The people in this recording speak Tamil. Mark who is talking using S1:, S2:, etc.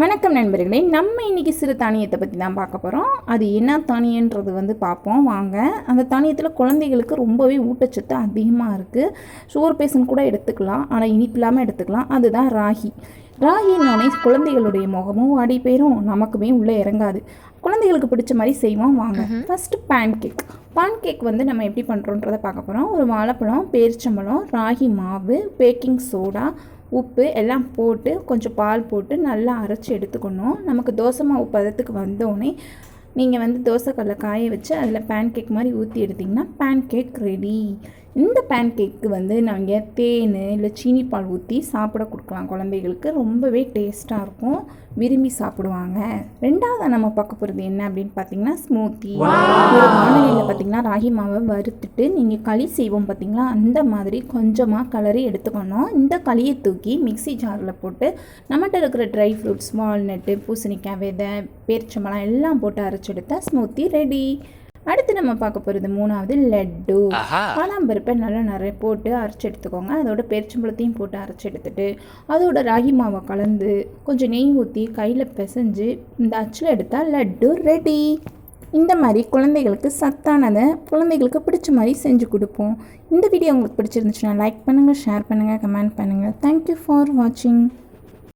S1: வணக்கம் நண்பர்களே நம்ம இன்னைக்கு சிறு தானியத்தை பற்றி தான் பார்க்க போகிறோம் அது என்ன தானியன்றது வந்து பார்ப்போம். வாங்க. அந்த தானியத்தில் குழந்தைகளுக்கு ரொம்பவே ஊட்டச்சத்து அதிகமாக இருக்குது சுகர் பேஷண்ட் கூட எடுத்துக்கலாம். ஆனால் இனிப்பு இல்லாமல் எடுத்துக்கலாம். அதுதான் ராகி. ராகினோடனே குழந்தைகளுடைய முகமும் வாடி போயிடும் நமக்குமே உள்ளே இறங்காது. குழந்தைகளுக்கு பிடிச்ச மாதிரி செய்வோம். வாங்க. First pancake pancake வந்து நம்ம எப்படி பண்ணுறோன்றதை பார்க்க போகிறோம் ஒரு வாழைப்பழம் பேரிச்சம்பழம் ராகி மாவு பேக்கிங் சோடா உப்பு எல்லாம் போட்டு கொஞ்சம் பால் போட்டு நல்லா அரைச்சி எடுத்துக்கணும். நமக்கு தோசை மாவு பதத்துக்கு வந்தோடனே நீங்கள் வந்து தோசைக்கல்லை காய வச்சு அதில் பேன் கேக் மாதிரி ஊற்றி எடுத்திங்கன்னா பேன் கேக் ரெடி இந்த பேன் கேக்கு வந்து நாங்கள் தேன் இல்லை சீனி பால் ஊற்றி சாப்பிட கொடுக்கலாம். குழந்தைகளுக்கு ரொம்பவே டேஸ்ட்டாக இருக்கும். விரும்பி சாப்பிடுவாங்க. ரெண்டாவது நம்ம பார்க்க போகிறது என்ன அப்படின்னு பார்த்தீங்கன்னா ஸ்மூத்தி ஒரு வானலியில் பார்த்தீங்கன்னா ராகி மாவை வறுத்துட்டு நீங்கள் களி செய்வோம் பார்த்தீங்களா அந்த மாதிரி கொஞ்சமாக கலரி எடுத்துக்கணும். இந்த களியை தூக்கி மிக்ஸி ஜாரில் போட்டு நம்மகிட்ட இருக்கிற ட்ரை ஃப்ரூட்ஸ் வால்நட்டு பூசணிக்காய் விதை பேரிச்சம்பழம் எல்லாம் போட்டு அரைச்செடுத்தா ஸ்மூத்தி ரெடி அடுத்து நம்ம பார்க்க போகிறது மூணாவது லட்டு. பாதாம்பருப்பை நல்லா நிறைய போட்டு அரைச்சி எடுத்துக்கோங்க. அதோட பேரிச்சம்பழத்தையும் போட்டு அரைச்சி எடுத்துட்டு அதோட ராகி மாவை கலந்து கொஞ்சம் நெய் ஊற்றி கையில் பிசைஞ்சு இந்த அச்சில் எடுத்தால் லட்டு ரெடி இந்த மாதிரி குழந்தைகளுக்கு சத்தானதை குழந்தைகளுக்கு பிடிச்ச மாதிரி செஞ்சு கொடுப்போம். இந்த வீடியோ உங்களுக்கு பிடிச்சிருந்துச்சுன்னா லைக் பண்ணுங்கள் ஷேர் பண்ணுங்கள் கமெண்ட் பண்ணுங்கள் தேங்க்யூ ஃபார் வாட்சிங்